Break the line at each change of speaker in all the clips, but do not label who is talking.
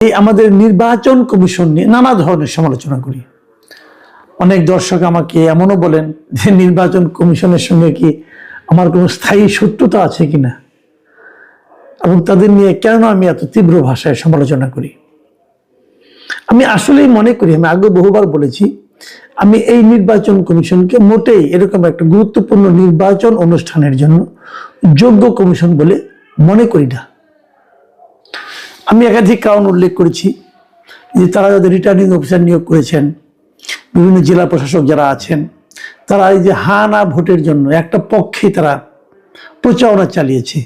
এই আমাদের নির্বাচন কমিশন নিয়ে নানা ধরনের সমালোচনা করি। অনেক দর্শক আমাকে এমনও বলেন যে নির্বাচন কমিশনের সঙ্গে কি আমার কোনো স্থায়ী শত্রুতা আছে কিনা এবং তাদের নিয়ে কেন আমি এত তীব্র ভাষায় সমালোচনা করি? আমি আসলেই মনে করি, আমি আগে বহুবার বলেছি, আমি এই নির্বাচন কমিশনকে মোটেই এরকম একটা গুরুত্বপূর্ণ নির্বাচন অনুষ্ঠানের জন্য যোগ্য কমিশন বলে মনে করি না। আমি একাধিক কারণ উল্লেখ করেছি যে তারা যাদের রিটার্নিং অফিসার নিয়োগ করেছেন, বিভিন্ন জেলা প্রশাসক যারা আছেন, তারা এই যে হা না ভোটের জন্য একটা পক্ষে তারা প্রচারণা চালিয়েছে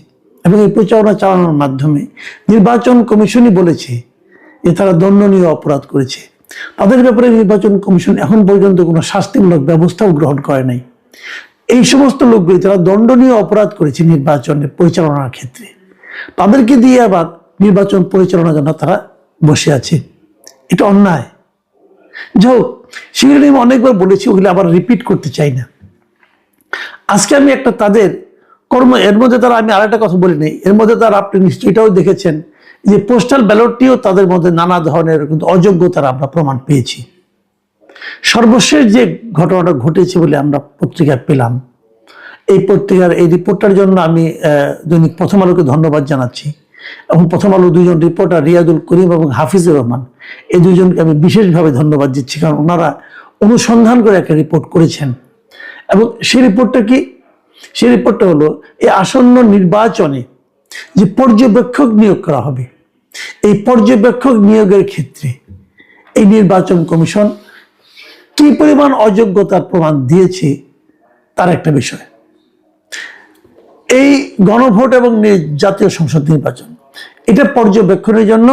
এবং এই প্রচারণা চালানোর মাধ্যমে নির্বাচন কমিশনই বলেছে যে তারা দণ্ডনীয় অপরাধ করেছে। তাদের ব্যাপারে নির্বাচন কমিশন এখন পর্যন্ত কোনো শাস্তিমূলক ব্যবস্থাও গ্রহণ করে নাই। এই সমস্ত লোকগুলি তারা দণ্ডনীয় অপরাধ করেছে নির্বাচনের পরিচালনার ক্ষেত্রে। তাদেরকে দিয়ে আবার নির্বাচন পরিচালনার জন্য তারা বসে আছে। এটা অন্যায়। যাই হোক সেগুলো আমি অনেকবার বলেছি, ওগুলো আবার রিপিট করতে চাই না। আজকে আমি একটা তাদের কর্ম, এর মধ্যে তারা আমি আরেকটা কথা বলি নাই, এর মধ্যে তারা আপনি নিশ্চয়ই এটাও দেখেছেন যে পোস্টাল ব্যালটটিও তাদের মধ্যে নানা ধরনের কিন্তু অযোগ্যতার আমরা প্রমাণ পেয়েছি। সর্বশেষ যে ঘটনাটা ঘটেছে বলে আমরা পত্রিকায় পেলাম, এই পত্রিকার এই রিপোর্টটার জন্য আমি দৈনিক প্রথম আলোকে ধন্যবাদ জানাচ্ছি। এবং প্রথম আলো দুজন রিপোর্টার রিয়াদুল করিম এবং হাফিজুর রহমান। এই দুজনকে আমি বিশেষভাবে ধন্যবাদ দিচ্ছি, কারণ ওনারা অনুসন্ধান করে একটা রিপোর্ট করেছেন। এবং সেই রিপোর্টটা কি? সেই রিপোর্টটা হলো, এই আসন্ন নির্বাচনে যে পর্যবেক্ষক নিয়োগ করা হবে, এই পর্যবেক্ষক নিয়োগের ক্ষেত্রে এই নির্বাচন কমিশন কি পরিমাণ অযোগ্যতার প্রমাণ দিয়েছে, তার একটা বিষয়। এই গণভোট এবং জাতীয় সংসদ নির্বাচন এটা পর্যবেক্ষণের জন্য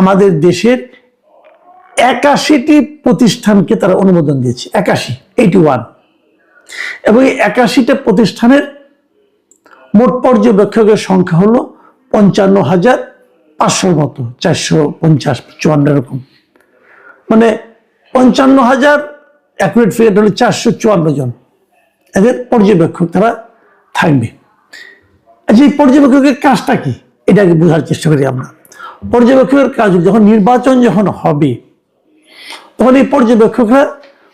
আমাদের দেশের একাশিটি প্রতিষ্ঠানকে তারা অনুমোদন দিয়েছে, একাশি এইটি ওয়ান এবং এই একাশিটা প্রতিষ্ঠানের মোট পর্যবেক্ষকের সংখ্যা হলো পঞ্চান্ন হাজার পাঁচশোর মতো, চারশো পঞ্চাশ, চুয়ান্ন এরকম। মানে পঞ্চান্ন হাজার অ্যাকুরেট ফিগার হলো চারশো চুয়ান্ন জন। এদের পর্যবেক্ষক তারা থাকবে। আচ্ছা এই পর্যবেক্ষকের কাজটা কি? এটাকে বোঝার চেষ্টা করি আমরা। পর্যবেক্ষকের কাজ যখন নির্বাচন যখন হবে, তখন এই পর্যবেক্ষকরা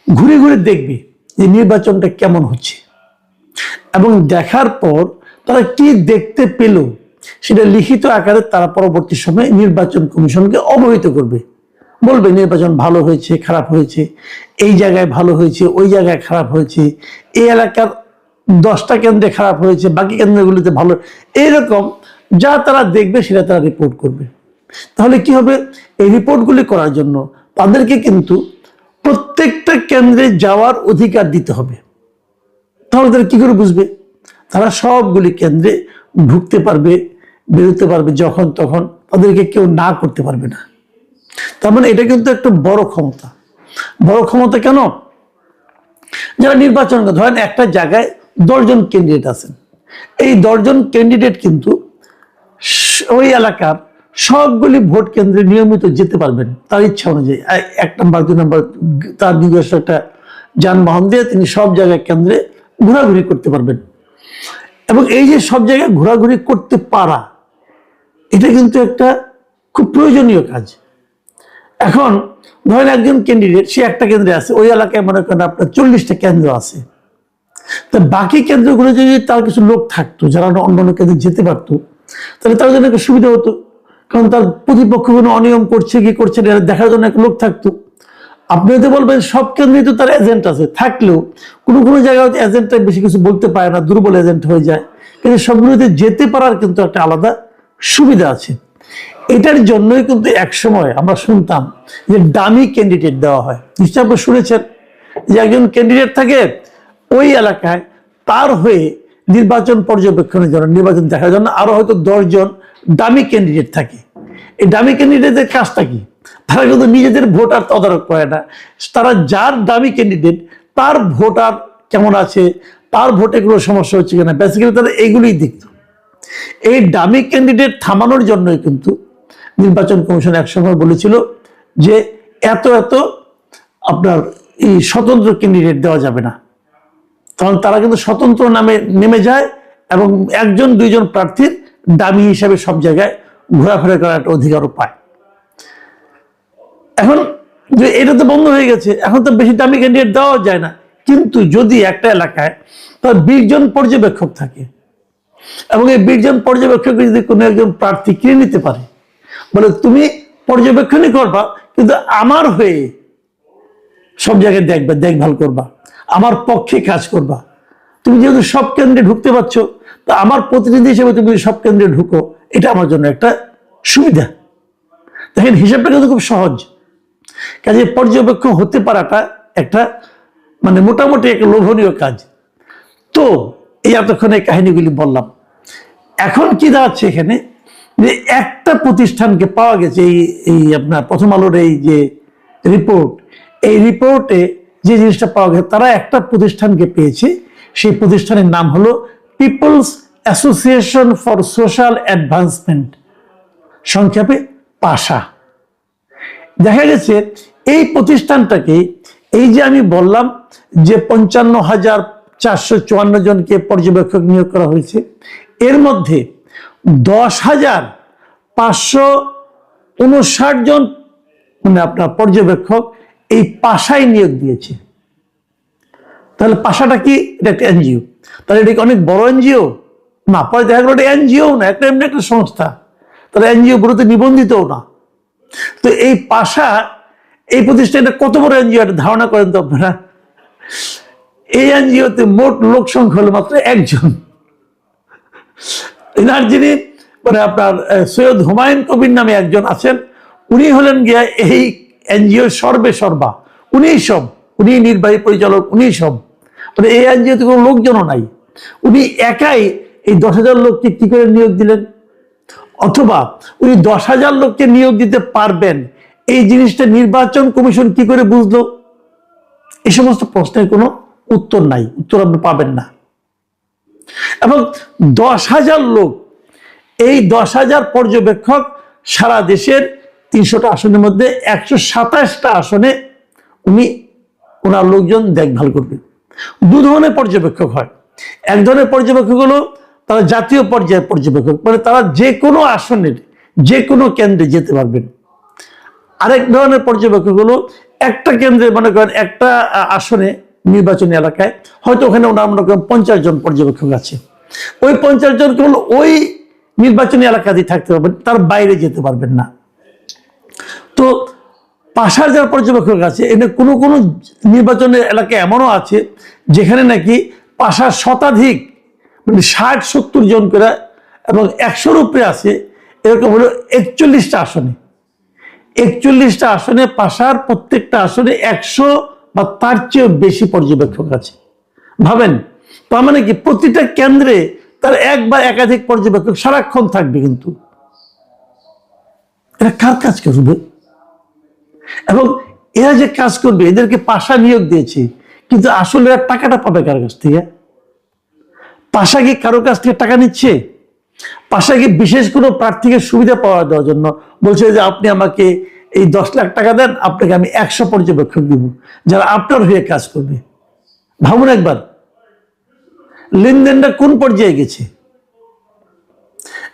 ঘুরে ঘুরে দেখবে যে নির্বাচনটা কেমন হচ্ছে। এবং দেখার পর তারা কি দেখতে পেল, সেটা লিখিত আকারে তারা পরবর্তী সময়ে নির্বাচন কমিশনকে অবহিত করবে। বলবে, নির্বাচন ভালো হয়েছে, খারাপ হয়েছে, এই জায়গায় ভালো হয়েছে, ওই জায়গায় খারাপ হয়েছে, এই এলাকার দশটা কেন্দ্রে খারাপ হয়েছে, বাকি কেন্দ্রগুলিতে ভালো। এইরকম যা তারা দেখবে, সেটা তারা রিপোর্ট করবে। তাহলে কি হবে? এই রিপোর্টগুলি করার জন্য তাদেরকে কিন্তু প্রত্যেকটা কেন্দ্রে যাওয়ার অধিকার দিতে হবে। তাহলে তারা কি করে বুঝবে? তারা সবগুলি কেন্দ্রে ঢুকতে পারবে, বেরোতে পারবে, যখন তখন তাদেরকে কেউ না করতে পারবে না। তার মানে এটা কিন্তু একটা বড় ক্ষমতা। বড় ক্ষমতা কেন? যারা নির্বাচন ধরেন একটা জায়গায় দশজন ক্যান্ডিডেট আছেন, এই দশজন ক্যান্ডিডেট কিন্তু ওই এলাকার সবগুলি ভোট কেন্দ্রে নিয়মিত যেতে পারবেন। তার ইচ্ছা অনুযায়ী। এক নম্বর, দুই নম্বর, তার নিজস্ব একটা যানবাহন দিয়ে তিনি সব জায়গায় কেন্দ্রে ঘোরাঘুরি করতে পারবেন। এবং এই যে সব জায়গায় ঘোরাঘুরি করতে পারা, এটা কিন্তু একটা খুব প্রয়োজনীয় কাজ। এখন ধরেন একজন ক্যান্ডিডেট সে একটা কেন্দ্রে আছে, ওই এলাকায় মনে করেন আপনার চল্লিশটা কেন্দ্র আছে। তা বাকি কেন্দ্রগুলো যদি তার কিছু লোক থাকতো, যারা অন্য অন্য কেন্দ্রে যেতে পারতো তাহলে তার জন্য একটা সুবিধা হতো। কারণ তার প্রতিপক্ষ কোনো অনিয়ম করছে, কি করছে, এটা দেখার জন্য একটা লোক থাকতো। আপনি হয়তো বলবেন সব কেন্দ্রেই তো তার এজেন্ট আছে, থাকলেও কোনো কোনো জায়গায় হয়তো এজেন্টটা বেশি কিছু বলতে পারে না, দুর্বল এজেন্ট হয়ে যায়। কিন্তু সবগুলোতে যেতে পারার কিন্তু একটা আলাদা সুবিধা আছে। এটার জন্যই কিন্তু একসময় আমরা শুনতাম যে দামি ক্যান্ডিডেট দেওয়া হয়। নিশ্চয় আপনি শুনেছেন যে একজন ক্যান্ডিডেট থাকে ওই এলাকায়, তার হয়ে নির্বাচন পর্যবেক্ষণের জন্য, নির্বাচন দেখার জন্য আরও হয়তো দশজন দামি ক্যান্ডিডেট থাকে। এই দামি ক্যান্ডিডেটের কাজটা কি? তারা কিন্তু নিজেদের ভোটার তদারক করে না। তারা যার দামি ক্যান্ডিডেট তার ভোটার কেমন আছে, তার ভোটে কোনো সমস্যা হচ্ছে কিনা বেসিক্যালি তারা এগুলোই দেখতো। এই ডামি ক্যান্ডিডেট থামানোর জন্যই কিন্তু নির্বাচন কমিশন একসময় বলেছিল যে এত এত আপনার এই স্বতন্ত্র ক্যান্ডিডেট দেওয়া যাবে না। তখন তারা কিন্তু স্বতন্ত্র নামে নেমে যায় এবং একজন, দুইজন প্রার্থীর দামি হিসাবে সব জায়গায় ঘোরাফেরা করার একটা অধিকারও পায়। এখন যে এটা তো বন্ধ হয়ে গেছে, এখন তো বেশি দামি ক্যান্ডিডেট দেওয়া যায় না। কিন্তু যদি একটা এলাকায় তার বিশ জন পর্যবেক্ষক থাকে এবং এই বিশ জন পর্যবেক্ষক যদি কোনো একজন প্রার্থী কিনে নিতে পারে, বলে তুমি পর্যবেক্ষণই করবা, কিন্তু আমার হয়ে সব জায়গায় দেখবে, দেখভাল করবা। আমার পক্ষে কাজ করবা। তুমি যেহেতু সব কেন্দ্রে ঢুকতে পারছ, তা আমার প্রতিনিধি হিসেবে তুমি সব কেন্দ্রে ঢুকো, এটা আমার জন্য একটা সুবিধা। দেখেন, হিসাবটা কিন্তু খুব সহজ। কাজে পর্যবেক্ষণ হতে পারাটা একটা মানে মোটামুটি একটা লোভনীয় কাজ। তো, এই এতক্ষণ এই কাহিনীগুলি বললাম। এখন কি দাঁড়াচ্ছে এখানে, যে একটা প্রতিষ্ঠানকে পাওয়া গেছে, এই এই আপনার প্রথম আলোর এই যে রিপোর্ট এই রিপোর্টে যে জিনিসটা পাওয়া গেছে, তারা একটা প্রতিষ্ঠানকে পেয়েছে। সেই প্রতিষ্ঠানের নাম হলো people's association for social advancement, সংক্ষেপে পাশা। দেখা গেছে, এই প্রতিষ্ঠানটাকে, এই যে আমি বললাম যে পঞ্চান্ন হাজার চারশো চুয়ান্ন জনকে পর্যবেক্ষক নিয়োগ করা হয়েছে, এর মধ্যে দশ হাজার পাঁচশো উনষাট জন মানে আপনার পর্যবেক্ষক এই পাশায় নিয়োগ দিয়েছে। তাহলে পাশাটা কি? এটা একটা এনজিও। তাহলে এটা কি অনেক বড় এনজিও? না, পরে দেখা গেলো এটা এনজিও না, একটা এমনি একটা সংস্থা। তাহলে এনজিও গুলোতে নিবন্ধিতও না। তো এই পাশা, এই প্রতিষ্ঠানটা কত বড় এনজিও, একটা ধারণা করেন তো আপনারা? এই এনজিওতে মোট লোক সংখ্যা হলো মাত্র একজন। এনার যিনি মানে আপনার সৈয়দ হুমায়ুন কবির নামে একজন আছেন, উনি হলেন গিয়া এই এনজিও সর্বে সর্বা। উনিই সব। উনি নির্বাহী পরিচালক, উনিই সব। মানে এই এনজিওতে কোনো লোকজনও নাই, উনি একাই এই দশ হাজার লোককে কি করে নিয়োগ দিলেন? অথবা উনি দশ হাজার লোককে নিয়োগ দিতে পারবেন, এই জিনিসটা নির্বাচন কমিশন কি করে বুঝলো? এই সমস্ত প্রশ্নের কোনো উত্তর নাই, উত্তর আপনি পাবেন না। এবং দশ হাজার লোক, এই দশ হাজার পর্যবেক্ষক সারা দেশের তিনশোটা আসনের মধ্যে একশো সাতাশটা আসনে উনি ওনার লোকজন দেখভাল করবেন দু ধরনের পর্যবেক্ষক হয়। এক ধরনের পর্যবেক্ষক হলো তারা জাতীয় পর্যায়ের পর্যবেক্ষক মানে তারা যে কোনো আসনের, যে কোনো কেন্দ্রে যেতে পারবেন। আরেক ধরনের পর্যবেক্ষক হলো একটা কেন্দ্রে, মনে করেন একটা আসনে নির্বাচনী এলাকায়, হয়তো ওখানে ওনার মনে করেন পঞ্চাশ জন পর্যবেক্ষক আছে। ওই পঞ্চাশ জন কেবল ওই নির্বাচনী এলাকাতেই থাকতে পারবেন, তার বাইরে যেতে পারবেন না। তো পাশার যারা পর্যবেক্ষক আছে, এনে কোনো কোনো নির্বাচনের এলাকা এমনও আছে যেখানে নাকি পাশার শতাধিক মানে ষাট, সত্তর জন করে এবং একশোর উপরে আছে, এরকম হলো একচল্লিশটা আসনে। একচল্লিশটা আসনে পাশার প্রত্যেকটা আসনে একশো বা তার চেয়েও বেশি পর্যবেক্ষক আছে। ভাবেন? তার মানে কি প্রতিটা কেন্দ্রে তার এক বা একাধিক পর্যবেক্ষক সারাক্ষণ থাকবে কিন্তু। এটা কার কাজ করবে? এবং এরা যে কাজ করবে, এদেরকে পাশা নিয়োগ দিয়েছে, কিন্তু আসলে টাকাটা পাবে কার কাছ থেকে? পাশা কি কারও কাছ থেকে টাকা নিচ্ছে? পাশা কি বিশেষ কোনো প্রার্থীকে সুবিধা পাওয়া দেওয়ার জন্য? বলছে যে আপনি আমাকে এই দশ লাখ টাকা দেন, আপনাকে আমি একশো পর্যবেক্ষক দিব, যারা আপনার হয়ে কাজ করবে। ভাবুন একবার, লেনদেনটা কোন পর্যায়ে গেছে?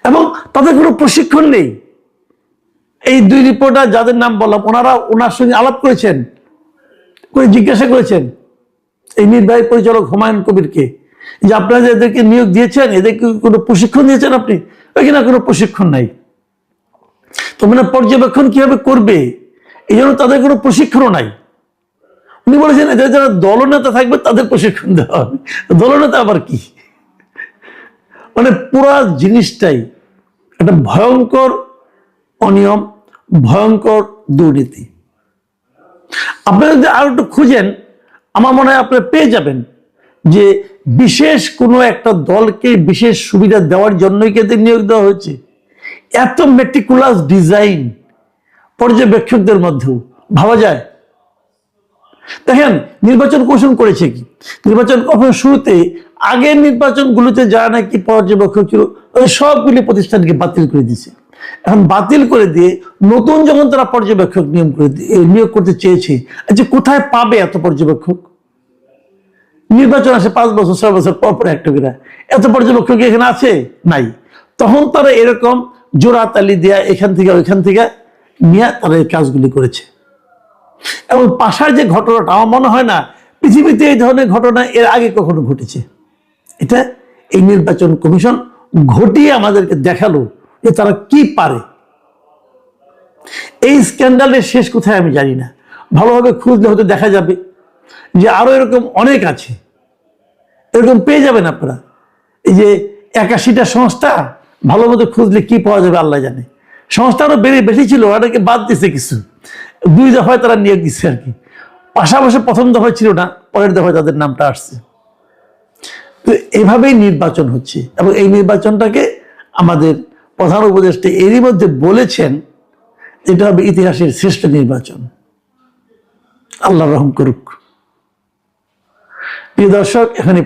এবং তাদের কোনো প্রশিক্ষণ নেই। এই দুই রিপোর্টার যাদের নাম বললাম, ওনারা ওনার সঙ্গে আলাপ করেছেন করে জিজ্ঞাসা করেছেন। এই নির্বাহী পরিচালক হুমায়ুন কবিরকে। যে আপনারা এদেরকে নিয়োগ দিয়েছেন এদেরকে কোনো প্রশিক্ষণ দিয়েছেন আপনি? ওইখানে কোনো প্রশিক্ষণ নাই। তো মানে পর্যবেক্ষণ কীভাবে করবে? এই জন্য তাদের কোনো প্রশিক্ষণও নাই। উনি বলেছেন, এদের যারা দলনেতা থাকবে, তাদের প্রশিক্ষণ দেওয়া হবে। দলনেতা আবার কি? মানে পুরা জিনিসটাই একটা ভয়ঙ্কর অনিয়ম ভয়ঙ্কর দুর্নীতি। আপনারা যদি আরও একটু খুঁজেন, আমার মনে হয় আপনারা পেয়ে যাবেন যে বিশেষ কোনো একটা দলকে বিশেষ সুবিধা দেওয়ার জন্যই কি এদের নিয়োগ দেওয়া হয়েছে। এত মেটিকুলাস ডিজাইন পর্যবেক্ষকদের মধ্যেও, ভাবা যায়? দেখেন, নির্বাচন কমিশন করেছে কি? নির্বাচন কমিশন শুরুতে আগের নির্বাচনগুলোতে যারা নাকি পর্যবেক্ষক ছিল ওই সবগুলি প্রতিষ্ঠানকে বাতিল করে দিয়েছে। এখন বাতিল করে দিয়ে নতুন যখন তারা পর্যবেক্ষক নিয়ম করে নিয়োগ করতে চেয়েছে আচ্ছা কোথায় পাবে এত পর্যবেক্ষক? নির্বাচন আসে পাঁচ বছর, ছয় বছর পর পর একটা করে। এত পর্যবেক্ষক এখানে আছে? নাই। তখন তারা এরকম জোড়া তালি দেয়া এখান থেকে, ওইখান থেকে নিয়ে তারা এই কাজগুলি করেছে। এবং পাশার যে ঘটনাটা আমার মনে হয় না, পৃথিবীতে এই ধরনের ঘটনা এর আগে কখনো ঘটেছে। এটা এই নির্বাচন কমিশন ঘটিয়ে আমাদেরকে দেখাল যে তারা কি পারে? এই স্ক্যান্ডালের শেষ কোথায় আমি জানি না। ভালোভাবে খুঁজলে হয়তো দেখা যাবে যে আরও এরকম অনেক আছে। এরকম পেয়ে যাবেন আপনারা। এই যে একাশিটা সংস্থা, ভালো মতো খুঁজলে কি পাওয়া যাবে আল্লাহ জানে। সংস্থা আরও বেড়ে বেশি ছিল অনেকে বাদ দিছে কিছু। দুই দফায় তারা নিয়োগ দিচ্ছে আর কি। পাশাপাশি প্রথম দফায় ছিল না, পরের দফায় তাদের নামটা আসছে। তো এভাবেই নির্বাচন হচ্ছে এবং এই নির্বাচনটাকে আমাদের প্রধান উপদেষ্টা এরই মধ্যে বলেছেন, এটা হবে ইতিহাসের শ্রেষ্ঠ নির্বাচন। আল্লাহ রহম করুক। প্রিয় দর্শক, এখানে